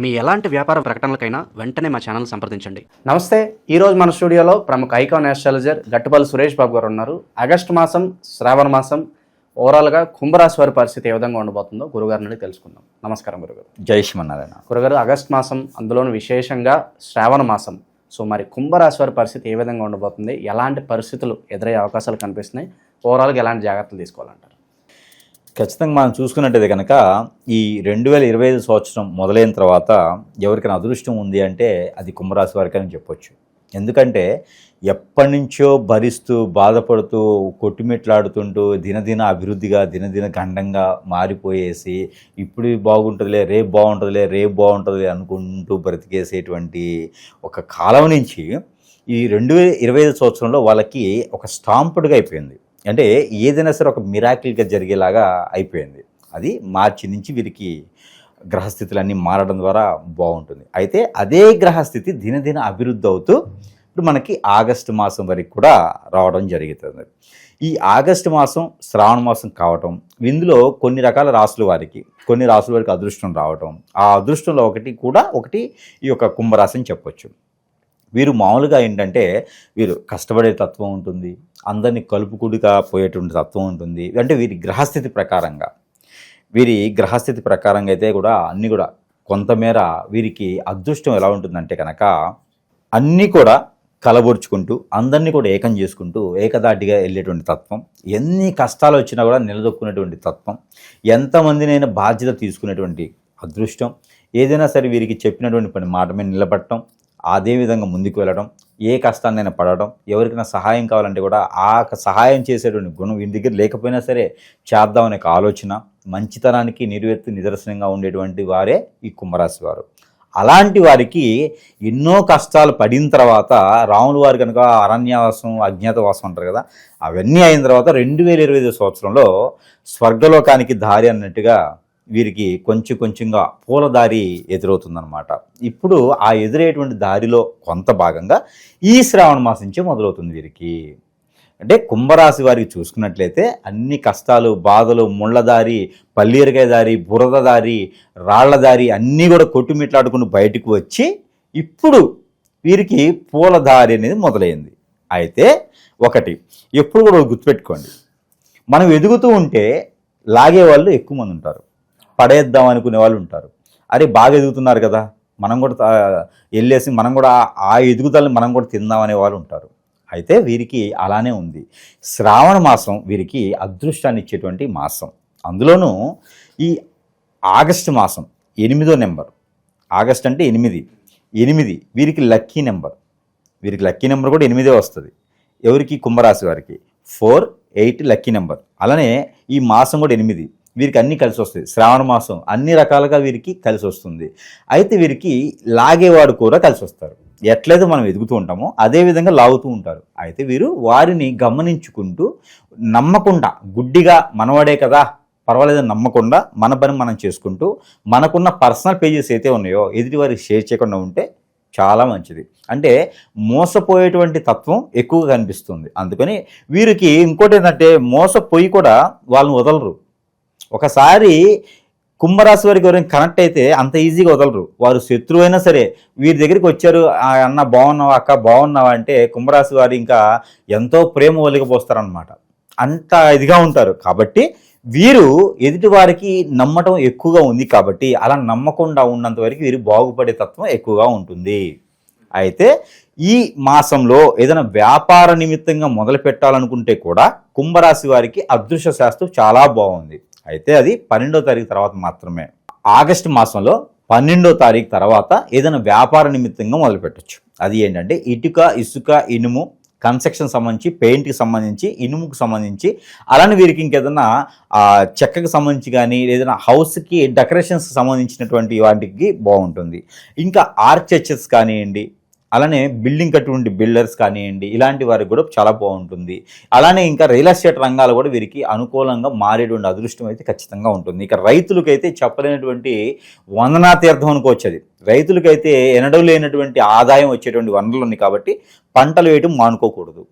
మీ ఎలాంటి వ్యాపార ప్రకటనలకైనా వెంటనే మా ఛానల్ సంప్రదించండి. నమస్తే ఈరోజు మన స్టూడియోలో ప్రముఖ ఐకాన్ ఆస్ట్రాలజర్ గట్టుపల్లి సురేష్ బాబు గారు ఉన్నారు. ఆగస్టు మాసం శ్రావణ మాసం ఓవరాల్గా కుంభరాశి వారి పరిస్థితి ఏ విధంగా ఉండబోతుందో గురుగారి నుండి తెలుసుకుందాం. నమస్కారం గురుగారు. జై శ్రీమన్నారాయణ. గురుగారు ఆగస్ట్ మాసం అందులోను విశేషంగా శ్రావణ మాసం. సో మరి కుంభరాశి వారి పరిస్థితి ఏ విధంగా ఉండబోతుంది? ఎలాంటి పరిస్థితులు ఎదురయ్యే అవకాశాలు కనిపిస్తున్నాయి? ఓవరాల్గా ఎలాంటి జాగ్రత్తలు తీసుకోవాలంటారు? ఖచ్చితంగా మనం చూసుకున్నట్టయితే కనుక ఈ రెండు వేల ఇరవై ఐదు సంవత్సరం మొదలైన తర్వాత ఎవరికైనా అదృష్టం ఉంది అంటే అది కుంభరాశి వారికి అని చెప్పొచ్చు. ఎందుకంటే ఎప్పటి నుంచో భరిస్తూ బాధపడుతూ కొట్టుమిట్లాడుతుంటూ దినదిన అభివృద్ధిగా దినదిన గండంగా మారిపోయేసి ఇప్పుడు బాగుంటుందిలే రేపు బాగుంటుందిలే రేపు బాగుంటుందిలే అనుకుంటూ బ్రతికేసేటువంటి ఒక కాలం నుంచి ఈ రెండు వేల ఇరవై ఐదు సంవత్సరంలో వాళ్ళకి ఒక స్టాంపుడ్గా అయిపోయింది. అంటే ఏదైనా సరే ఒక మిరాకిల్గా జరిగేలాగా అయిపోయింది. అది మార్చి నుంచి వీరికి గ్రహస్థితులన్నీ మారడం ద్వారా బాగుంటుంది. అయితే అదే గ్రహస్థితి దినదిన అభివృద్ధి అవుతూ ఇప్పుడు మనకి ఆగస్టు మాసం వరకు కూడా రావడం జరుగుతుంది. ఈ ఆగస్టు మాసం శ్రావణ మాసం కావటం ఇందులో కొన్ని రకాల రాసుల వారికి కొన్ని రాసుల వారికి అదృష్టం రావటం ఆ అదృష్టంలో ఒకటి కూడా ఒకటి ఈ యొక్క కుంభరాశి అని చెప్పొచ్చు. వీరు మామూలుగా ఏంటంటే వీరు కష్టపడే తత్వం ఉంటుంది అందరినీ కలుపుకుడిగా పోయేటువంటి తత్వం ఉంటుంది. అంటే వీరి గ్రహస్థితి ప్రకారంగా. వీరి గ్రహస్థితి ప్రకారంగా అయితే కూడా అన్నీ కూడా కొంతమేర వీరికి అదృష్టం ఎలా ఉంటుందంటే కనుక అన్నీ కూడా కలబొరుచుకుంటూ అందరినీ కూడా ఏకం చేసుకుంటూ ఏకదాటిగా వెళ్ళేటువంటి తత్వం ఎన్ని కష్టాలు వచ్చినా కూడా నిలదొక్కునేటువంటి తత్వం ఎంతమందినైనా బాధ్యత తీసుకునేటువంటి అదృష్టం ఏదైనా సరే వీరికి చెప్పినటువంటి పని మాట మీద నిలబడటం అదే విధంగా ముందుకు వెళ్ళడం ఏ కష్టాన్నైనా పడడం ఎవరికైనా సహాయం కావాలంటే కూడా ఆ సహాయం చేసేటువంటి గుణం వీరి దగ్గర లేకపోయినా సరే చేద్దామనే ఒక ఆలోచన మంచితనానికి నిరువెత్తు నిదర్శనంగా ఉండేటువంటి వారే ఈ కుంభరాశి వారు. అలాంటి వారికి ఎన్నో కష్టాలు పడిన తర్వాత రాములు వారు కనుక అరణ్యవాసం అజ్ఞాతవాసం అంటారు కదా అవన్నీ అయిన తర్వాత రెండు వేల ఇరవై ఐదు సంవత్సరంలో స్వర్గలోకానికి దారి అన్నట్టుగా వీరికి కొంచెం కొంచెంగా పూల దారి ఎదురవుతుందన్నమాట. ఇప్పుడు ఆ ఎదురయ్యేటువంటి దారిలో కొంత భాగంగా ఈ శ్రావణ మాసం నుంచి మొదలవుతుంది వీరికి. అంటే కుంభరాశి వారికి చూసుకున్నట్లయితే అన్ని కష్టాలు బాధలు ముళ్ళ దారి పల్లీరకాయ దారి బురద దారి రాళ్ళ దారి అన్నీ కూడా కొట్టుమిట్లాడుకుని బయటకు వచ్చి ఇప్పుడు వీరికి పూల దారి అనేది మొదలైంది. అయితే ఒకటి ఎప్పుడు కూడా గుర్తుపెట్టుకోండి. మనం ఎదుగుతూ ఉంటే లాగే వాళ్ళు ఎక్కువ మంది ఉంటారు. పడేద్దాం అనుకునే వాళ్ళు ఉంటారు. అరే బాగా ఎదుగుతున్నారు కదా. మనం కూడా వెళ్ళేసి మనం కూడా ఆ- ఎదుగుదలని మనం కూడా తిందాం అనే వాళ్ళు ఉంటారు. అయితే వీరికి అలానే ఉంది. శ్రావణ మాసం వీరికి అదృష్టాన్ని ఇచ్చేటువంటి మాసం. అందులోనూ ఈ ఆగస్టు మాసం ఎనిమిదో నెంబర్. ఆగస్ట్ అంటే ఎనిమిది. ఎనిమిది వీరికి లక్కీ నెంబర్. వీరికి లక్కీ నెంబర్ కూడా ఎనిమిదే వస్తుంది. ఎవరికి? కుంభరాశి వారికి. Four eight lucky number. అలానే ఈ మాసం కూడా ఎనిమిది. వీరికి అన్నీ కలిసి వస్తాయి. శ్రావణ మాసం అన్ని రకాలుగా వీరికి కలిసి వస్తుంది. అయితే వీరికి లాగేవాడు కూడా కలిసి వస్తారు. ఎట్లయితే మనం ఎదుగుతూ ఉంటామో అదే విధంగా లాగుతూ ఉంటారు. అయితే వీరు వారిని గమనించుకుంటూ నమ్మకుండా గుడ్డిగా మనవాడే కదా పర్వాలేదని నమ్మకుండా మన పని మనం చేసుకుంటూ మనకున్న పర్సనల్ పేజెస్ అయితే ఉన్నాయో ఎదుటి వారికి షేర్ చేయకుండా ఉంటే చాలా మంచిది. అంటే మోసపోయేటువంటి తత్వం ఎక్కువగా కనిపిస్తుంది. అందుకని వీరికి ఇంకోటి ఏంటంటే మోసపోయి కూడా వాళ్ళని వదలరు. ఒకసారి కుంభరాశి వారికి ఎవరైనా కనెక్ట్ అయితే అంత ఈజీగా వదలరు. వారు శత్రువు అయినా సరే వీరి దగ్గరికి వచ్చారు "ఆ, అన్న బాగున్నావా అక్క? బాగున్నావా? అంటే కుంభరాశి వారు ఇంకా ఎంతో ప్రేమ ఒలిగిపోస్తారనమాట అంత ఇదిగా ఉంటారు. కాబట్టి వీరు ఎదుటి వారికి నమ్మటం ఎక్కువగా ఉంది కాబట్టి అలా నమ్మకుండా ఉన్నంత వరకు వీరు బాగుపడే తత్వం ఎక్కువగా ఉంటుంది. అయితే ఈ మాసంలో ఏదైనా వ్యాపార నిమిత్తంగా మొదలు పెట్టాలనుకుంటే కూడా కుంభరాశి వారికి అదృశ్య శాస్త్రం చాలా బాగుంది. అయితే అది పన్నెండో తారీఖు తర్వాత మాత్రమే. ఆగస్టు మాసంలో పన్నెండో తారీఖు తర్వాత ఏదైనా వ్యాపార నిమిత్తంగా మొదలుపెట్టచ్చు. అది ఏంటంటే ఇటుక ఇసుక ఇనుము కన్స్ట్రక్షన్ సంబంధించి పెయింట్కి సంబంధించి ఇనుముకు సంబంధించి అలానే వీరికి ఇంకేదైనా చెక్కకు సంబంధించి కానీ ఏదైనా హౌస్కి డెకరేషన్స్కి సంబంధించినటువంటి వాటికి బాగుంటుంది. ఇంకా ఆర్చర్చెస్ కానివ్వండి అలానే బిల్డింగ్ కట్టుకుంటే బిల్డర్స్ కానివ్వండి ఇలాంటి వారికి కూడా చాలా బాగుంటుంది. అలానే ఇంకా రియల్ ఎస్టేట్ రంగాలు కూడా వీరికి అనుకూలంగా మారేటువంటి అదృష్టం అయితే ఖచ్చితంగా ఉంటుంది. ఇక రైతులకైతే చెప్పలేనటువంటి వందనా తీర్థం అనుకోవచ్చు అది రైతులకైతే ఎనడూ లేనటువంటి ఆదాయం వచ్చేటువంటి వనరులు ఉన్నాయి కాబట్టి పంటలు వేయటం మానుకోకూడదు.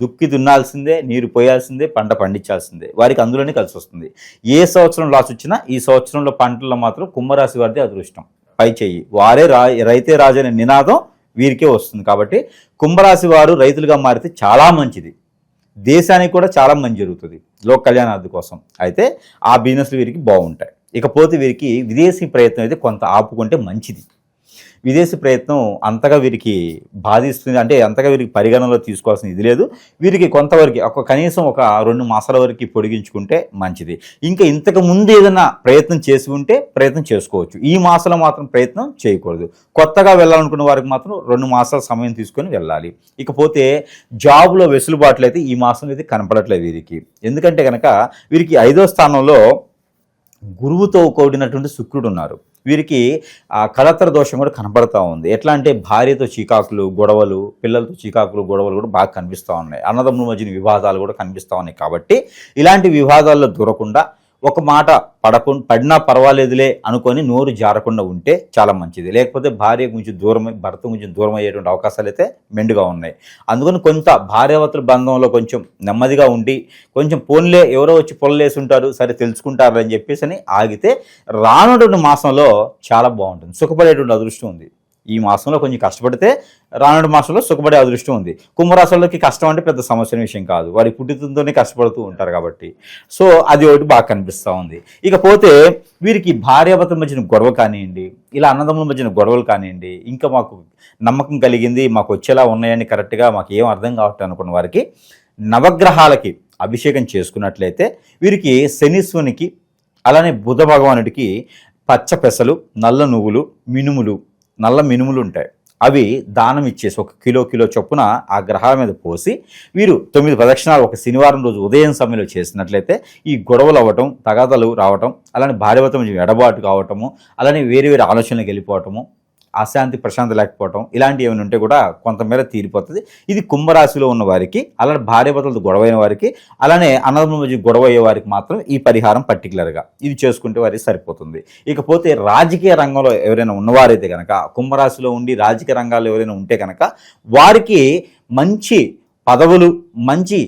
దుక్కి దున్నాల్సిందే నీరు పోయాల్సిందే పంట పండించాల్సిందే. వారికి అందులోనే కలిసి వస్తుంది. ఏ సంవత్సరం లాస్ వచ్చినా ఈ సంవత్సరంలో పంటల్లో మాత్రం కుంభరాశి వారిదే అదృష్టం. పై చెయ్యి. వారే రా రైతే రాజనే నినాదం వీరికే వస్తుంది. కాబట్టి కుంభరాశి వారు రైతులుగా మారితే చాలా మంచిది. దేశానికి కూడా చాలా మంచి జరుగుతుంది. లోక్ కళ్యాణార్థి కోసం. అయితే ఆ బిజినెస్లు వీరికి బాగుంటాయి. ఇకపోతే వీరికి విదేశీ ప్రయత్నం అయితే కొంత ఆపుకుంటే మంచిది. విదేశీ ప్రయత్నం అంతగా వీరికి బాధిస్తుంది. అంటే అంతగా వీరికి పరిగణనలో తీసుకోవాల్సిన ఇది లేదు. వీరికి కొంతవరకు ఒక కనీసం ఒక రెండు మాసాల వరకు పొడిగించుకుంటే మంచిది. ఇంకా ఇంతకు ముందు ఏదైనా ప్రయత్నం చేసి ఉంటే ప్రయత్నం చేసుకోవచ్చు. ఈ మాసంలో మాత్రం ప్రయత్నం చేయకూడదు. కొత్తగా వెళ్ళాలనుకున్న వారికి మాత్రం రెండు మాసాల సమయం తీసుకొని వెళ్ళాలి. ఇకపోతే జాబ్లో వెసులుబాట్లు అయితే ఈ మాసంలో అయితే కనపడట్లేదు వీరికి. ఎందుకంటే కనుక వీరికి ఐదో స్థానంలో గురువుతో కూడినటువంటి శుక్రుడు ఉన్నారు. వీరికి ఆ కళతర దోషం కూడా కనపడతా ఉంది. ఎట్లా అంటే భార్యతో చీకాకులు గొడవలు పిల్లలతో చీకాకులు గొడవలు కూడా బాగా కనిపిస్తూ ఉన్నాయి. అన్నదమ్ముల మధ్యన వివాదాలు కూడా కనిపిస్తూ ఉన్నాయి కాబట్టి ఇలాంటి వివాదాల్లో దూరకుండా ఒక మాట పడకుండా పడినా పర్వాలేదులే అనుకొని నోరు జారకుండా ఉంటే చాలా మంచిది. లేకపోతే భార్య కొంచెం దూరం భర్త కొంచెం దూరం అయ్యేటువంటి అవకాశాలు అయితే మెండుగా ఉన్నాయి. అందుకని కొంత భార్యావతుల బంధంలో కొంచెం నెమ్మదిగా ఉండి కొంచెం పోన్లే ఎవరో వచ్చి పొలలేసి ఉంటారు సరే తెలుసుకుంటారు అని చెప్పేసి అని ఆగితే రానుటువంటి మాసంలో చాలా బాగుంటుంది. సుఖపడేటువంటి అదృష్టం ఉంది. ఈ మాసంలో కొంచెం కష్టపడితే రానుడు మాసంలో సుఖపడే అదృష్టం ఉంది. కుంభరాశులకి కష్టం అంటే పెద్ద సమస్యల విషయం కాదు. వారి పుట్టుతుంతోనే కష్టపడుతూ ఉంటారు కాబట్టి. సో అది ఒకటి బాగా కనిపిస్తూ ఉంది. ఇకపోతే వీరికి భార్యాభర్తల మధ్యన గొడవ కానివ్వండి ఇలా అన్నదమ్ముల మధ్యన గొడవలు కానివ్వండి ఇంకా మాకు నమ్మకం కలిగింది మాకు వచ్చేలా ఉన్నాయని కరెక్ట్గా మాకు ఏం అర్థం కావట్లేదు అనుకున్న వారికి నవగ్రహాలకి అభిషేకం చేసుకున్నట్లయితే వీరికి శనిశ్వనికి అలానే బుధ భగవానుడికి పచ్చ పెసలు నల్ల నువ్వులు మినుములు నల్ల మినుములు ఉంటాయి. అవి దానం ఇచ్చేసి ఒక కిలో కిలో చొప్పున ఆ గ్రహాల మీద పోసి వీరు తొమ్మిది ప్రదక్షిణాలు ఒక శనివారం రోజు ఉదయం సమయంలో చేసినట్లయితే ఈ గొడవలు అవ్వటం తగాదలు రావటం అలానే భార్యవతం ఎడబాటు కావటము అలానే వేరే వేరే ఆలోచనలకు వెళ్ళిపోవటము అశాంతి ప్రశాంతి లేకపోవటం ఇలాంటివి ఏమైనా ఉంటే కూడా కొంతమేర తీరిపోతుంది. ఇది కుంభరాశిలో ఉన్న వారికి అలానే భార్యభర్తలతో గొడవైన వారికి అలానే అన్నదమ్ముల మధ్య గొడవ అయ్యే వారికి మాత్రం ఈ పరిహారం పర్టికులర్గా ఇది చేసుకుంటే వారికి సరిపోతుంది. ఇకపోతే రాజకీయ రంగంలో ఎవరైనా ఉన్నవారైతే కనుక కుంభరాశిలో ఉండి రాజకీయ రంగాల్లో ఎవరైనా ఉంటే కనుక వారికి మంచి పదవులు మంచి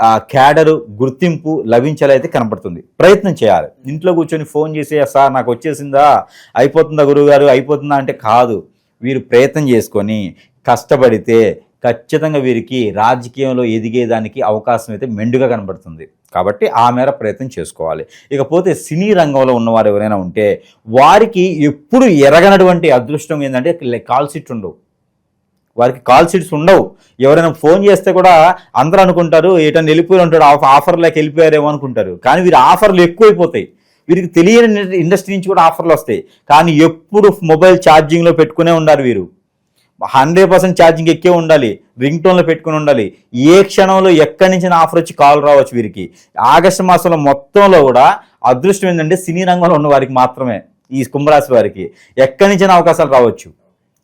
ఆ, క్యాడరు గుర్తింపు లభించాలైతే కనపడుతుంది. ప్రయత్నం చేయాలి. ఇంట్లో కూర్చొని ఫోన్ చేసి సార్ నాకు వచ్చేసిందా? అయిపోతుందా గురువుగారు? అయిపోతుందా? అంటే కాదు. వీరు ప్రయత్నం చేసుకొని కష్టపడితే ఖచ్చితంగా వీరికి రాజకీయంలో ఎదిగేదానికి అవకాశం అయితే మెండుగా కనబడుతుంది. కాబట్టి ఆ మేర ప్రయత్నం చేసుకోవాలి. ఇకపోతే సినీ రంగంలో ఉన్నవారు ఎవరైనా ఉంటే వారికి ఎప్పుడు ఎరగనటువంటి అదృష్టం ఏంటంటే కాల్సిట్ ఉండవు. వారికి కాల్ సీట్స్ ఉండవు. ఎవరైనా ఫోన్ చేస్తే కూడా అందరూ అనుకుంటారు ఏటన్నా వెళ్ళిపోయి ఉంటాడు ఆఫర్లోకి వెళ్ళిపోయారేమో అనుకుంటారు. కానీ వీరి ఆఫర్లు ఎక్కువైపోతాయి. వీరికి తెలియని ఇండస్ట్రీ నుంచి కూడా ఆఫర్లు వస్తాయి. కానీ ఎప్పుడు మొబైల్ ఛార్జింగ్లో పెట్టుకునే ఉండాలి వీరు. హండ్రెడ్ పర్సెంట్ ఛార్జింగ్ ఎక్కే ఉండాలి. రింగ్ టోన్లో పెట్టుకుని ఉండాలి. ఏ క్షణంలో ఎక్కడి నుంచి ఆఫర్ వచ్చి కాల్ రావచ్చు వీరికి. ఆగస్టు మాసంలో మొత్తంలో కూడా అదృష్టం ఏంటంటే సినీ రంగంలో ఉన్న వారికి మాత్రమే ఈ కుంభరాశి వారికి. ఎక్కడి నుంచి అవకాశాలు రావచ్చు.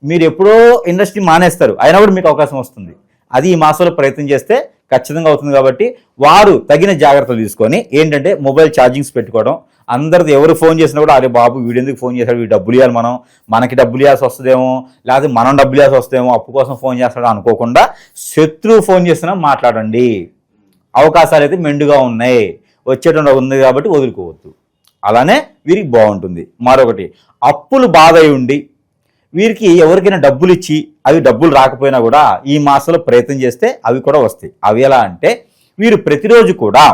మీరు ఎప్పుడో ఇండస్ట్రీ మానేస్తారు అయినా కూడా మీకు అవకాశం వస్తుంది. అది ఈ మాసంలో ప్రయత్నం చేస్తే ఖచ్చితంగా అవుతుంది కాబట్టి వారు తగిన జాగ్రత్తలు తీసుకొని ఏంటంటే మొబైల్ ఛార్జింగ్స్ పెట్టుకోవడం. అందరిది ఎవరు ఫోన్ చేసినా కూడా అరే బాబు వీడెందుకు ఫోన్ చేశాడు? వీడు డబ్బులు ఇవ్వాలి మనం. మనకి డబ్బులు ఇవ్వాల్సి వస్తుందేమో లేకపోతే మనం డబ్బులు ఇవ్వాల్సి వస్తుందేమో అప్పు కోసం ఫోన్ చేస్తాడు? అనుకోకుండా శత్రువు ఫోన్ చేసినా మాట్లాడండి. అవకాశాలు అయితే మెండుగా ఉన్నాయి. వచ్చేటువంటి ఉంది కాబట్టి వదులుకోవద్దు. అలానే వీరికి బాగుంటుంది. మరొకటి అప్పులు బాధ అయి ఉండి వీరికి ఎవరికైనా డబ్బులు ఇచ్చి అవి డబ్బులు రాకపోయినా కూడా ఈ మాసంలో ప్రయత్నం చేస్తే అవి కూడా వస్తాయి. అవి ఎలా అంటే వీరు ప్రతిరోజు కూడా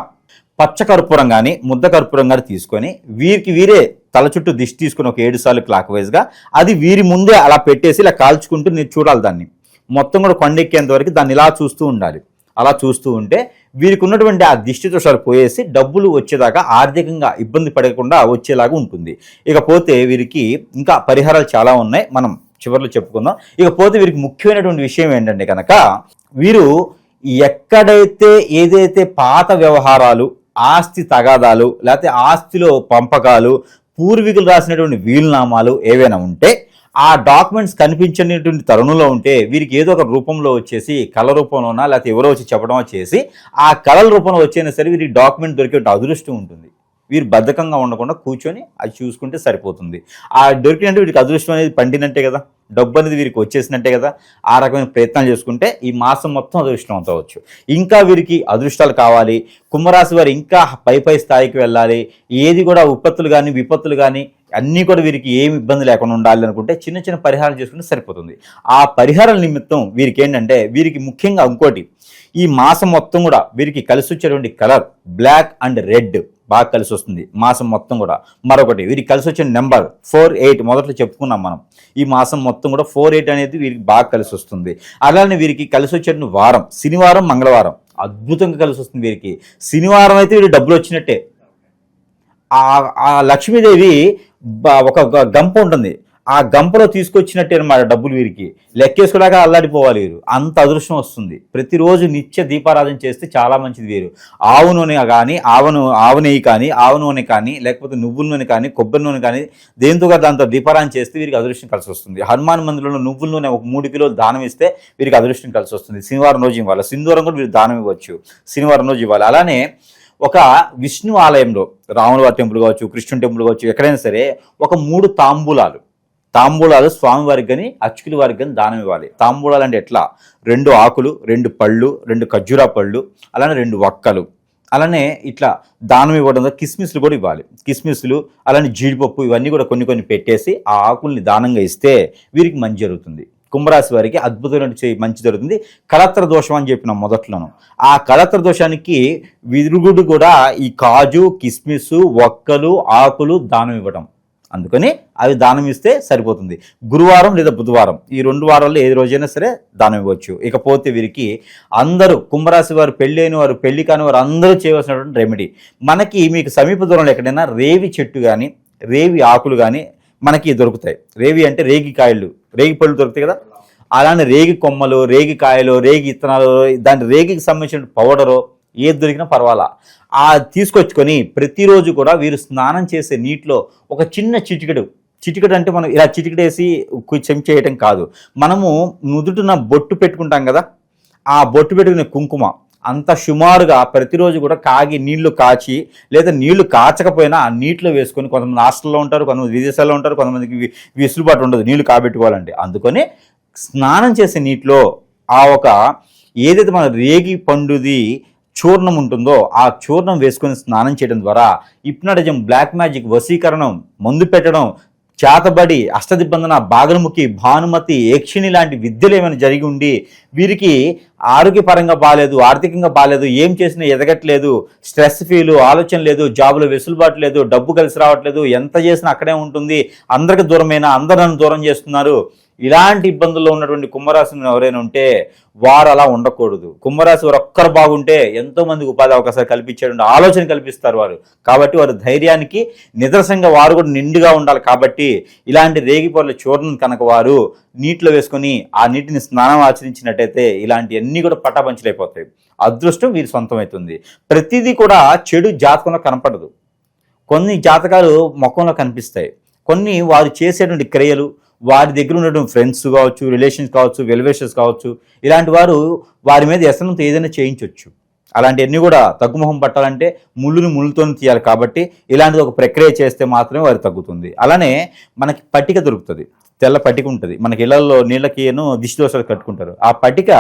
పచ్చ కర్పూరం కానీ ముద్ద కర్పూరం కానీ తీసుకొని వీరికి వీరే తల చుట్టూ దిష్టి తీసుకుని ఒక ఏడు సార్లు క్లాక్ వైజ్గా అది వీరి ముందే అలా పెట్టేసి ఇలా కాల్చుకుంటూ నేను చూడాలి దాన్ని. మొత్తం కూడా కొండెక్కేంత వరకు దాన్ని ఇలా చూస్తూ ఉండాలి. అలా చూస్తూ ఉంటే వీరికి ఉన్నటువంటి ఆ దిష్టి దోషాలు పోయేసి డబ్బులు వచ్చేదాకా ఆర్థికంగా ఇబ్బంది పడకుండా వచ్చేలాగా ఉంటుంది. ఇకపోతే వీరికి ఇంకా పరిహారాలు చాలా ఉన్నాయి. మనం చివరిలో చెప్పుకుందాం. ఇకపోతే వీరికి ముఖ్యమైనటువంటి విషయం ఏంటంటే కనుక వీరు ఎక్కడైతే ఏదైతే పాత వ్యవహారాలు ఆస్తి తగాదాలు లేకపోతే ఆస్తిలో పంపకాలు పూర్వీకులు రాసినటువంటి వీలునామాలు ఏవైనా ఉంటే ఆ డాక్యుమెంట్స్ కనిపించినటువంటి తరుణంలో ఉంటే వీరికి ఏదో ఒక రూపంలో వచ్చేసి కళ రూపంలోనా లేకపోతే ఎవరో వచ్చి చెప్పడమో చేసి ఆ కళల రూపంలో వచ్చైనా సరే వీరికి డాక్యుమెంట్ దొరికే అదృష్టం ఉంటుంది. వీరు బద్ధకంగా ఉండకుండా కూర్చొని అది చూసుకుంటే సరిపోతుంది. ఆ దొరికినట్టు వీరికి అదృష్టం అనేది పండినట్టే కదా. డబ్బు అనేది వీరికి వచ్చేసినట్టే కదా. ఆ రకమైన ప్రయత్నాలు చేసుకుంటే ఈ మాసం మొత్తం అదృష్టం అవుతావచ్చు ఇంకా వీరికి అదృష్టాలు కావాలి. కుంభరాశి వారు ఇంకా పై పై స్థాయికి వెళ్ళాలి. ఏది కూడా ఉత్పత్తులు కానీ విపత్తులు కానీ అన్నీ కూడా వీరికి ఏమి ఇబ్బంది లేకుండా ఉండాలి అనుకుంటే చిన్న చిన్న పరిహారం చేసుకుంటే సరిపోతుంది. ఆ పరిహారాల నిమిత్తం వీరికి ఏంటంటే వీరికి ముఖ్యంగా ఇంకోటి ఈ మాసం మొత్తం కూడా వీరికి కలిసి వచ్చేటువంటి కలర్ బ్లాక్ అండ్ రెడ్ బాగా కలిసి వస్తుంది మాసం మొత్తం కూడా. మరొకటి వీరికి కలిసి వచ్చిన నెంబర్ ఫోర్ ఎయిట్ మొదట్లో చెప్పుకున్నాం మనం. ఈ మాసం మొత్తం కూడా ఫోర్ ఎయిట్ అనేది వీరికి బాగా కలిసి వస్తుంది అలానే వీరికి కలిసి వచ్చే వారం శనివారం మంగళవారం అద్భుతంగా కలిసి వస్తుంది వీరికి. శనివారం అయితే వీరికి డబ్బులు వచ్చినట్టే. ఆ లక్ష్మీదేవి ఒక గంప ఉంటుంది. ఆ గంపలో తీసుకొచ్చినట్టే అనమాట డబ్బులు వీరికి. లెక్కేసుకున్నాక అల్లాడిపోవాలి వీరు. అంత అదృష్టం వస్తుంది. ప్రతిరోజు నిత్య దీపారాధన చేస్తే చాలా మంచిది వీరు. ఆవు నూనె కానీ ఆవు ఆవు నెయ్యి కానీ ఆవు నూనె కానీ లేకపోతే నువ్వుల నూనె కానీ కొబ్బరి నూనె కానీ దేంతో దాంతో దీపారాధన చేస్తే వీరికి అదృష్టం కలిసి వస్తుంది. హనుమాన్ మందిరంలో నువ్వుల నూనె ఒక మూడు కిలోలు దానం ఇస్తే వీరికి అదృష్టం కలిసి వస్తుంది. శనివారం రోజు ఇవ్వాలి. సింధూరం కూడా వీరు దానం ఇవ్వచ్చు. శనివారం రోజు ఇవ్వాలి. అలానే ఒక విష్ణు ఆలయంలో రాములవారి టెంపుల్ కావచ్చు కృష్ణుని టెంపుల్ కావచ్చు ఎక్కడైనా సరే ఒక మూడు తాంబూలాలు. తాంబూలాలు స్వామివారికి కానీ అచ్చుకుల వారికి కానీ దానం ఇవ్వాలి. తాంబూలాలు అంటే ఎట్లా? రెండు ఆకులు రెండు పళ్ళు రెండు ఖర్జూరా పళ్ళు అలానే రెండు వక్కలు. అలానే ఇట్లా దానం ఇవ్వడం ద్వారా కిస్మిస్లు కూడా ఇవ్వాలి. కిస్మిస్లు అలానే జీడిపప్పు ఇవన్నీ కూడా కొన్ని కొన్ని పెట్టేసి ఆ ఆకుల్ని దానంగా ఇస్తే వీరికి మంచి జరుగుతుంది. కుంభరాశి వారికి అద్భుతమైన మంచి జరుగుతుంది. కళత్ర దోషం అని చెప్పిన మొదట్లోను. ఆ కళత్ర దోషానికి విరుగుడు కూడా ఈ కాజు కిస్మిస్ ఒక్కలు ఆకులు దానం ఇవ్వడం అందుకని అవి దానం ఇస్తే సరిపోతుంది. గురువారం లేదా బుధవారం ఈ రెండు వారాల్లో ఏ రోజైనా సరే దానం ఇవ్వచ్చు. ఇకపోతే వీరికి అందరూ కుంభరాశి వారు పెళ్ళైన వారు పెళ్ళి కాని వారు అందరూ చేయవలసినటువంటి రెమెడీ మనకి మీకు సమీప దూరంలో ఎక్కడైనా రేవి చెట్టు కానీ రేవి ఆకులు కానీ మనకి దొరుకుతాయి. రేవి అంటే రేగి కాయలు. రేగి పళ్ళు దొరుకుతాయి కదా? అలానే రేగి కొమ్మలు రేగి కాయలు రేగి ఇత్తనాలు దాని రేగికి సంబంధించిన పౌడరు ఏది దొరికినా పర్వాలా. ఆ తీసుకొచ్చుకొని ప్రతిరోజు కూడా వీరు స్నానం చేసే నీటిలో ఒక చిన్న చిటికెడు చిటికెడు అంటే మనం ఇలా చిటికెడేసి చెంచేయటం కాదు. మనము నుదుటిన బొట్టు పెట్టుకుంటాం కదా? ఆ బొట్టు పెట్టుకునే కుంకుమ అంత సుమారుగా ప్రతిరోజు కూడా కాగి నీళ్ళు కాచి లేదా నీళ్ళు కాచకపోయినా ఆ నీటిలో వేసుకొని కొంతమంది హాస్టల్లో ఉంటారు కొంతమంది విదేశాల్లో ఉంటారు కొంతమందికి విసులుబాటు వెసులుబాటు ఉండదు నీళ్ళు కాబెట్టుకోవాలంటే. అందుకని స్నానం చేసే నీటిలో ఆ ఒక ఏదైతే మన రేగి పండుది చూర్ణం ఉంటుందో ఆ చూర్ణం వేసుకొని స్నానం చేయడం ద్వారా ఇప్నటిజం బ్లాక్ మ్యాజిక్ వశీకరణం మందు పెట్టడం చేతబడి అష్టదిబ్బందన బాగలముఖి భానుమతి యక్షిణి లాంటి విద్యలు ఏమైనా జరిగి ఉండి వీరికి ఆరోగ్యపరంగా బాగాలేదు ఆర్థికంగా బాగాలేదు ఏం చేసినా ఎదగట్లేదు స్ట్రెస్ ఫీలు ఆలోచన లేదు జాబులో వెసులుబాటు లేదు డబ్బు కలిసి రావట్లేదు ఎంత చేసినా అక్కడే ఉంటుంది అందరికి దూరమైనా అందరు నన్ను దూరం చేస్తున్నారు. ఇలాంటి ఇబ్బందుల్లో ఉన్నటువంటి కుంభరాశి ఎవరైనా ఉంటే వారు అలా ఉండకూడదు. కుంభరాశి వారు ఒక్కరు బాగుంటే ఎంతో మందికి ఉపాధి అవకాశాలు కల్పించేటువంటి ఆలోచన కల్పిస్తారు వారు. కాబట్టి వారు ధైర్యానికి నిదర్శనంగా వారు కూడా నిండుగా ఉండాలి. కాబట్టి ఇలాంటి రేగిపొరల చూడను కనుక వారు నీటిలో వేసుకొని ఆ నీటిని స్నానం ఆచరించినట్టయితే ఇలాంటివన్నీ కూడా పటాపంచలైపోతాయి. అదృష్టం వీరి సొంతమవుతుంది ప్రతిదీ కూడా చెడు జాతకంలో కనపడదు. కొన్ని జాతకాలు ముఖంలో కనిపిస్తాయి. కొన్ని వారు చేసేటువంటి క్రియలు వారి దగ్గర ఉన్నటువంటి ఫ్రెండ్స్ కావచ్చు రిలేషన్స్ కావచ్చు వెల్వేషన్స్ కావచ్చు ఇలాంటి వారు వారి మీద వ్యసనంతో ఏదైనా చేయించవచ్చు అలాంటివన్నీ కూడా తగ్గుముఖం పట్టాలంటే ముళ్ళుని ముళ్ళుతో తీయాలి కాబట్టి ఇలాంటిది ఒక ప్రక్రియ చేస్తే మాత్రమే వారి తగ్గుతుంది. అలానే మనకి పట్టిక దొరుకుతుంది. తెల్ల పట్టిక ఉంటుంది. మనకి ఇళ్ళలో నీళ్ళకిను దిష్టి దోషాలు కట్టుకుంటారు. ఆ పట్టిక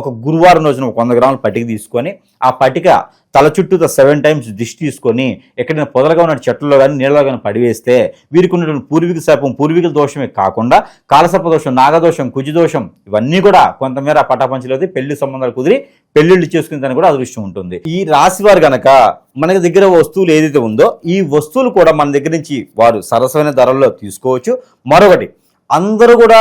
ఒక గురువారం రోజున ఒక వంద గ్రాముల పట్టిక తీసుకొని ఆ పట్టిక తల చుట్టూ సెవెన్ టైమ్స్ దిష్టి తీసుకొని ఎక్కడైనా పొదలుగా ఉన్న చెట్లలో కానీ నీళ్ళలో కానీ పడివేస్తే వీరికి ఉన్నటువంటి పూర్వీకుల శాపం పూర్వీకుల దోషమే కాకుండా కాలసర్ప దోషం నాగదోషం కుజిదోషం ఇవన్నీ కూడా కొంతమేర పటాపంచలేదు పెళ్ళి సంబంధాలు కుదిరి పెళ్ళిళ్ళు చేసుకునే దానికి కూడా అదృష్టం ఉంటుంది. ఈ రాశి వారు గనక మన దగ్గర వస్తువులు ఏదైతే ఉందో ఈ వస్తువులు కూడా మన దగ్గర నుంచి వారు సరసమైన ధరల్లో తీసుకోవచ్చు. మరొకటి అందరూ కూడా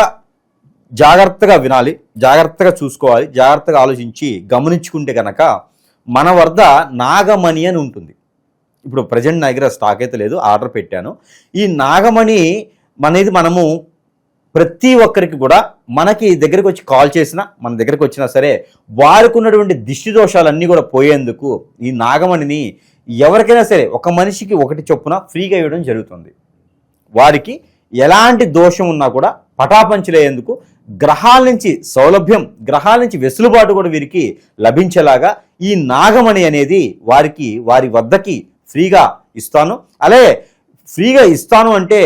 జాగ్రత్తగా వినాలి జాగ్రత్తగా చూసుకోవాలి జాగ్రత్తగా ఆలోచించి గమనించుకుంటే కనుక మన వద్ద నాగమణి అని ఉంటుంది. ఇప్పుడు ప్రజెంట్ నా దగ్గర స్టాక్ అయితే లేదు ఆర్డర్ పెట్టాను. ఈ నాగమణి అనేది మనము ప్రతి ఒక్కరికి కూడా మనకి దగ్గరికి వచ్చి కాల్ చేసినా మన దగ్గరికి వచ్చినా సరే వారికి ఉన్నటువంటి దిష్టి దోషాలన్నీ కూడా పోయేందుకు ఈ నాగమణిని ఎవరికైనా సరే ఒక మనిషికి ఒకటి చొప్పున ఫ్రీగా ఇవ్వడం జరుగుతుంది. వారికి ఎలాంటి దోషం ఉన్నా కూడా పటాపంచలేందుకు గ్రహాల నుంచి సౌలభ్యం గ్రహాల నుంచి వెసులుబాటు కూడా వీరికి లభించేలాగా ఈ నాగమణి అనేది వారికి వారి వద్దకి ఫ్రీగా ఇస్తాను. అలాగే ఫ్రీగా ఇస్తాను అంటే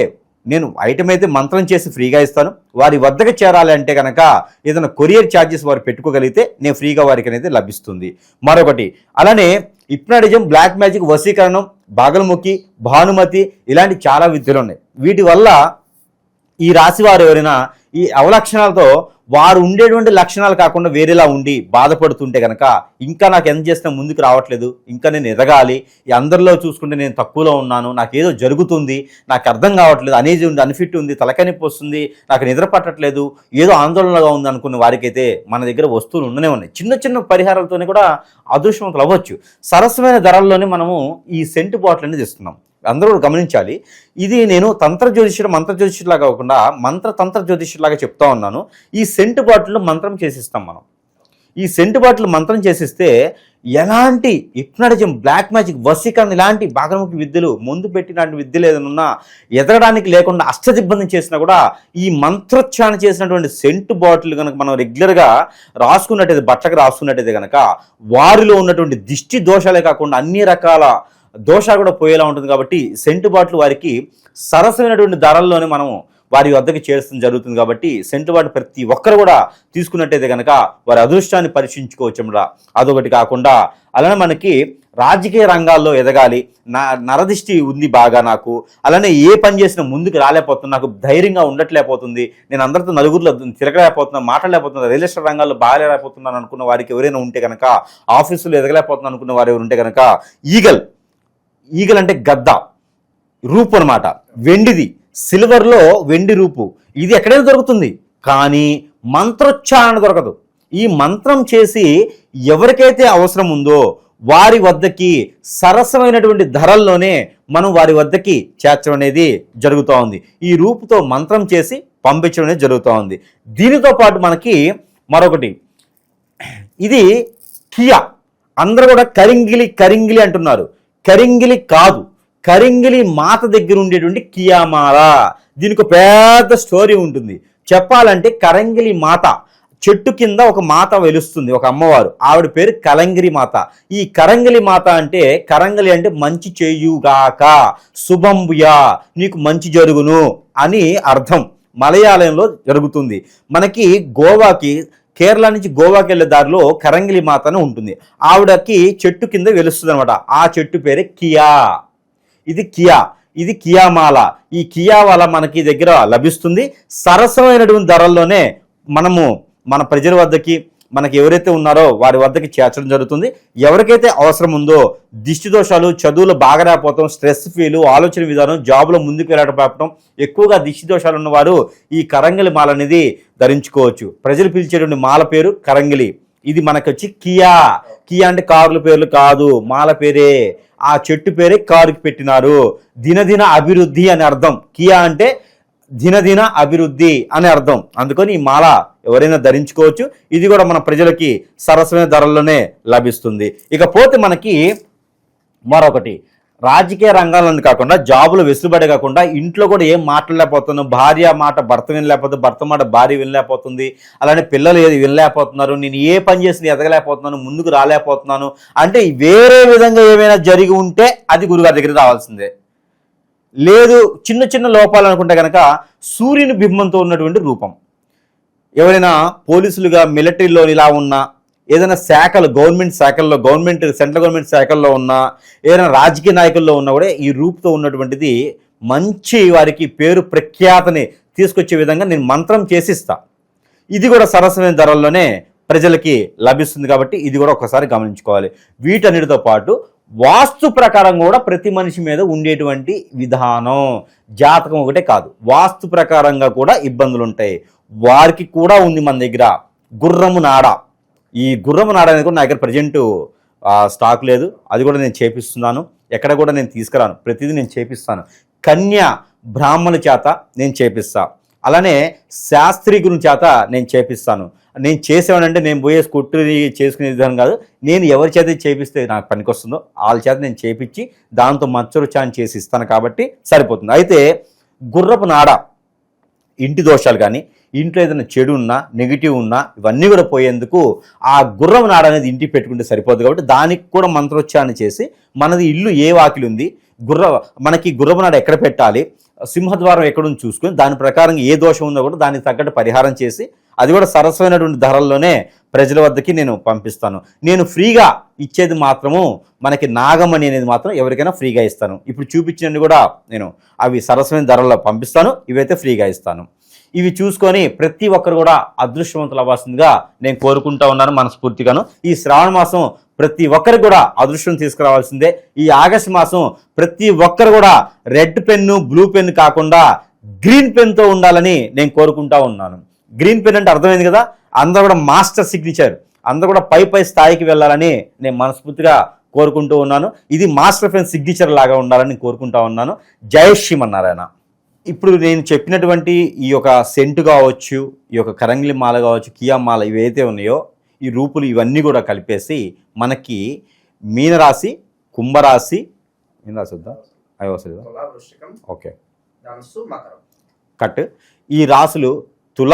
నేను ఐటమ్ అయితే మంత్రం చేసి ఫ్రీగా ఇస్తాను. వారి వద్దకు చేరాలి అంటే కనుక ఏదైనా కొరియర్ ఛార్జెస్ వారు పెట్టుకోగలిగితే నేను ఫ్రీగా వారికి అనేది లభిస్తుంది. మరొకటి అలానే హిప్నాటిజం బ్లాక్ మ్యాజిక్ వశీకరణం బాగలముఖి భానుమతి ఇలాంటి చాలా విద్యలు ఉన్నాయి వీటి వల్ల ఈ రాశి వారు ఎవరైనా ఈ అవలక్షణాలతో వారు ఉండేటువంటి లక్షణాలు కాకుండా వేరేలా ఉండి బాధపడుతుంటే కనుక ఇంకా నాకు ఎంత చేసినా ముందుకు రావట్లేదు ఇంకా నేను ఎదగాలి ఈ అందరిలో చూసుకుంటే నేను తక్కువలో ఉన్నాను నాకు ఏదో జరుగుతుంది నాకు అర్థం కావట్లేదు అనేది ఉంది అన్ఫిట్ ఉంది తలకనిప్పి వస్తుంది నాకు నిద్ర పట్టట్లేదు ఏదో ఆందోళనగా ఉంది అనుకున్న వారికైతే మన దగ్గర వస్తువులు ఉండనే ఉన్నాయి. చిన్న చిన్న పరిహారాలతోనే కూడా అదృష్టవంతులు అవ్వచ్చు. సరసమైన ధరల్లోనే మనము ఈ సెంటు బాటిల్ అనేది ఇస్తున్నాం అందరూ గమనించాలి. ఇది నేను తంత్ర జ్యోతిష్యుడు మంత్ర జ్యోతిష్యులాగా కాకుండా మంత్ర తంత్ర జ్యోతిష్యులాగా చెప్తా ఉన్నాను. ఈ సెంటు బాటిల్ మంత్రం చేసిస్తాం మనం. ఈ సెంటు బాటిల్ మంత్రం చేసిస్తే ఎలాంటి హిప్నటిజం బ్లాక్ మ్యాజిక్ వసీకరణ ఇలాంటి భాగముఖి విద్యలు ముందు పెట్టినటువంటి విద్యలు ఏదైనా ఉన్నా ఎదగడానికి లేకుండా అష్టదిబ్బంది చేసినా కూడా ఈ మంత్రోచ్చారణ చేసినటువంటి సెంటు బాటిల్ కనుక మనం రెగ్యులర్గా రాసుకున్నట్టయితే బట్టలకు రాసుకున్నట్టయితే కనుక వారిలో ఉన్నటువంటి దిష్టి దోషాలే కాకుండా అన్ని రకాల దోష కూడా పోయేలా ఉంటుంది కాబట్టి సెంటు బాట్లు వారికి సరసమైనటువంటి ధరల్లోనే మనము వారి వద్దకు చేర్చడం జరుగుతుంది కాబట్టి సెంటు ప్రతి ఒక్కరు కూడా తీసుకున్నట్టయితే కనుక వారి అదృష్టాన్ని పరీక్షించుకోవచ్చు అదొకటి కాకుండా అలానే మనకి రాజకీయ రంగాల్లో ఎదగాలి. నా నరదిష్టి ఉంది బాగా నాకు. అలానే ఏ పని చేసినా ముందుకు రాలేకపోతున్నా నాకు ధైర్యంగా ఉండట్లేకపోతుంది. నేను అందరితో నలుగురిలో తిరగలేకపోతున్నాను మాట్లాడలేకపోతున్నాను రియల్ ఎస్టేట్ రంగాల్లో బాగాలేకపోతున్నాను అనుకున్న వారికి ఎవరైనా ఉంటే కనుక ఆఫీసులో ఎదగలేకపోతున్నాను అనుకున్న వారు ఎవరు ఉంటే కనుక ఈగల్ ఈగల్ అంటే గద్ద రూపు అనమాట వెండిది సిల్వర్లో వెండి రూపు. ఇది ఎక్కడైనా దొరుకుతుంది. కానీ మంత్రోచ్చారణ దొరకదు. ఈ మంత్రం చేసి ఎవరికైతే అవసరం ఉందో వారి వద్దకి సరసమైనటువంటి ధరల్లోనే మనం వారి వద్దకి చేర్చడం అనేది జరుగుతూ ఉంది. ఈ రూపుతో మంత్రం చేసి పంపించడం అనేది జరుగుతూ ఉంది. దీనితో పాటు మనకి మరొకటి. ఇది కియా. అందరూ కూడా కరింగిలి కరింగిలి అంటున్నారు. కరింగిలి కాదు కరింగిలి మాత దగ్గర ఉండేటువంటి కియామాల. దీనికి ఒక పెద్ద స్టోరీ ఉంటుంది. చెప్పాలంటే కరంగిలి మాత చెట్టు కింద ఒక మాత వెలుస్తుంది ఒక అమ్మవారు. ఆవిడ పేరు కలంగిరి మాత. ఈ కరంగిలి మాత అంటే కరంగిలి అంటే మంచి చేయుగాక శుభంబుయా నీకు మంచి జరుగును అని అర్థం. మలయాళంలో జరుగుతుంది. మనకి గోవాకి కేరళ నుంచి గోవాకి వెళ్ళే దారిలో కరంగిలి మాత అని ఉంటుంది. ఆవిడకి చెట్టు కింద వెలుస్తుంది అనమాట ఆ చెట్టు పేరే కియా. ఇది కియా. ఇది కియామాల. ఈ కియావాల మనకి దగ్గర లభిస్తుంది. సరసమైనటువంటి ధరల్లోనే మనము మన ప్రజల వద్దకి మనకి ఎవరైతే ఉన్నారో వారి వద్దకి చేర్చడం జరుగుతుంది. ఎవరికైతే అవసరం ఉందో దిష్టి దోషాలు చదువులు బాగా రాకపోవడం స్ట్రెస్ ఫీలు ఆలోచన విధానం జాబ్లో ముందుకు వెళ్ళకపోవడం ఎక్కువగా దిష్టి దోషాలు ఉన్నవారు ఈ కరంగిలి మాల అనేది ధరించుకోవచ్చు. ప్రజలు పిలిచేటువంటి మాల పేరు కరంగిలి. ఇది మనకు వచ్చి కియా. కియా అంటే కార్ల పేర్లు కాదు మాల పేరే. ఆ చెట్టు పేరే కారుకి పెట్టినారు. దినదిన అభివృద్ధి అని అర్థం. కియా అంటే దినదిన అభివృద్ధి అని అర్థం. అందుకని ఈ మాల ఎవరైనా ధరించుకోవచ్చు. ఇది కూడా మన ప్రజలకి సరసమైన ధరల్లోనే లభిస్తుంది. ఇకపోతే మనకి మరొకటి. రాజకీయ రంగాలను కాకుండా జాబులు వెసులుబడి కాకుండా ఇంట్లో కూడా ఏం మాట్లాడలేకపోతున్నాం భార్య మాట భర్త వినలేకపోతుంది భర్త మాట భార్య వినలేకపోతుంది. అలానే పిల్లలు ఏది వినలేకపోతున్నారు. నేను ఏ పని చేసి ఎదగలేకపోతున్నాను ముందుకు రాలేకపోతున్నాను. అంటే వేరే విధంగా ఏమైనా జరిగి ఉంటే అది గురుగారి దగ్గర రావాల్సిందే. లేదు చిన్న చిన్న లోపాలు అనుకుంటే కనుక సూర్యుని బింబంతో ఉన్నటువంటి రూపం. ఎవరైనా పోలీసులుగా మిలిటరీలో ఇలా ఉన్నా ఏదైనా శాఖలు గవర్నమెంట్ శాఖల్లో గవర్నమెంట్ సెంట్రల్ గవర్నమెంట్ శాఖల్లో ఉన్నా ఏదైనా రాజకీయ నాయకుల్లో ఉన్నా కూడా ఈ రూపుతో ఉన్నటువంటిది మంచి వారికి పేరు ప్రఖ్యాతని తీసుకొచ్చే విధంగా నేను మంత్రం చేసిస్తా. ఇది కూడా సరసమైన ధరల్లోనే ప్రజలకి లభిస్తుంది కాబట్టి ఇది కూడా ఒకసారి గమనించుకోవాలి. వీటన్నిటితో పాటు వాస్తు ప్రకారం కూడా ప్రతి మనిషి మీద ఉండేటువంటి విధానం. జాతకం ఒకటే కాదు. వాస్తు ప్రకారంగా కూడా ఇబ్బందులు ఉంటాయి వారికి కూడా ఉంది మన దగ్గర గుర్రము నాడ. ఈ గుర్రము నాడ అనేది కూడా నా దగ్గర ప్రజెంట్ స్టాక్ లేదు. అది కూడా నేను చేపిస్తున్నాను. ఎక్కడ కూడా నేను తీసుకురాను. ప్రతిదీ నేను చేపిస్తాను. కన్య బ్రాహ్మణుల చేత నేను చేపిస్తాను అలానే శాస్త్రి గురించి చేత నేను చేపిస్తాను. నేను చేసేవాడంటే నేను పోయే కుట్టుని చేసుకునే విధానం కాదు. నేను ఎవరి చేత చేపిస్తే నాకు పనికొస్తుందో వాళ్ళ చేత నేను చేపించి దాంతో మచ్చరుచాన్ని చేసి ఇస్తాను కాబట్టి సరిపోతుంది. అయితే గుర్రపు నాడ ఇంటి దోషాలు కానీ ఇంట్లో ఏదైనా చెడు ఉన్నా నెగిటివ్ ఉన్నా ఇవన్నీ కూడా పోయేందుకు ఆ గుర్రం నాడ అనేది ఇంటికి పెట్టుకుంటే సరిపోదు కాబట్టి దానికి కూడా మంత్రోచ్చారణ చేసి మనది ఇల్లు ఏ వాకిలి ఉంది గుర్ర మనకి గుర్రపు నాడ ఎక్కడ పెట్టాలి సింహద్వారం ఎక్కడుంది చూసుకొని దాని ప్రకారం ఏ దోషం ఉందో కూడా దానికి తగ్గట్టు పరిహారం చేసి అది కూడా సరసమైనటువంటి ధరల్లోనే ప్రజల వద్దకి నేను పంపిస్తాను. నేను ఫ్రీగా ఇచ్చేది మాత్రము మనకి నాగమణి అనేది మాత్రం ఎవరికైనా ఫ్రీగా ఇస్తాను. ఇప్పుడు చూపించినవి కూడా నేను అవి సరసమైన ధరల్లో పంపిస్తాను. ఇవైతే ఫ్రీగా ఇస్తాను. ఇవి చూసుకొని ప్రతి ఒక్కరు కూడా అదృష్టవంతులు అవ్వాల్సిందిగా నేను కోరుకుంటా ఉన్నాను మనస్ఫూర్తిగాను. ఈ శ్రావణ మాసం ప్రతి ఒక్కరికి కూడా అదృష్టం తీసుకురావాల్సిందే. ఈ ఆగస్టు మాసం ప్రతి ఒక్కరు కూడా రెడ్ పెన్ను బ్లూ పెన్ కాకుండా గ్రీన్ పెన్తో ఉండాలని నేను కోరుకుంటా ఉన్నాను. గ్రీన్ పెన్ అంటే అర్థమైంది కదా? అందరూ కూడా మాస్టర్ సిగ్నేచర్. అందరూ కూడా పై పై స్థాయికి వెళ్ళాలని నేను మనస్ఫూర్తిగా కోరుకుంటూ ఉన్నాను. ఇది మాస్టర్ పెన్ సిగ్నేచర్ లాగా ఉండాలని కోరుకుంటా ఉన్నాను. జై శ్రీమన్నారాయణ. ఇప్పుడు నేను చెప్పినటువంటి ఈ యొక్క సెంటు కావచ్చు ఈ యొక్క కరంగిలి మాల కావచ్చు కియా మాల ఇవైతే ఉన్నాయో ఈ రూపులు ఇవన్నీ కూడా కలిపేసి మనకి మీనరాశి కుంభరాశి రాసి వద్దా? అవి వస్తుంది? ఓకే. కట్. ఈ రాశులు తుల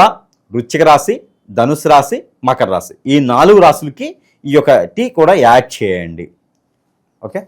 వృశ్చిక రాశి ధనుసు రాశి మకర రాశి. ఈ నాలుగు రాశులకి ఈ యొక్క టీ కూడా యాడ్ చేయండి. ఓకే?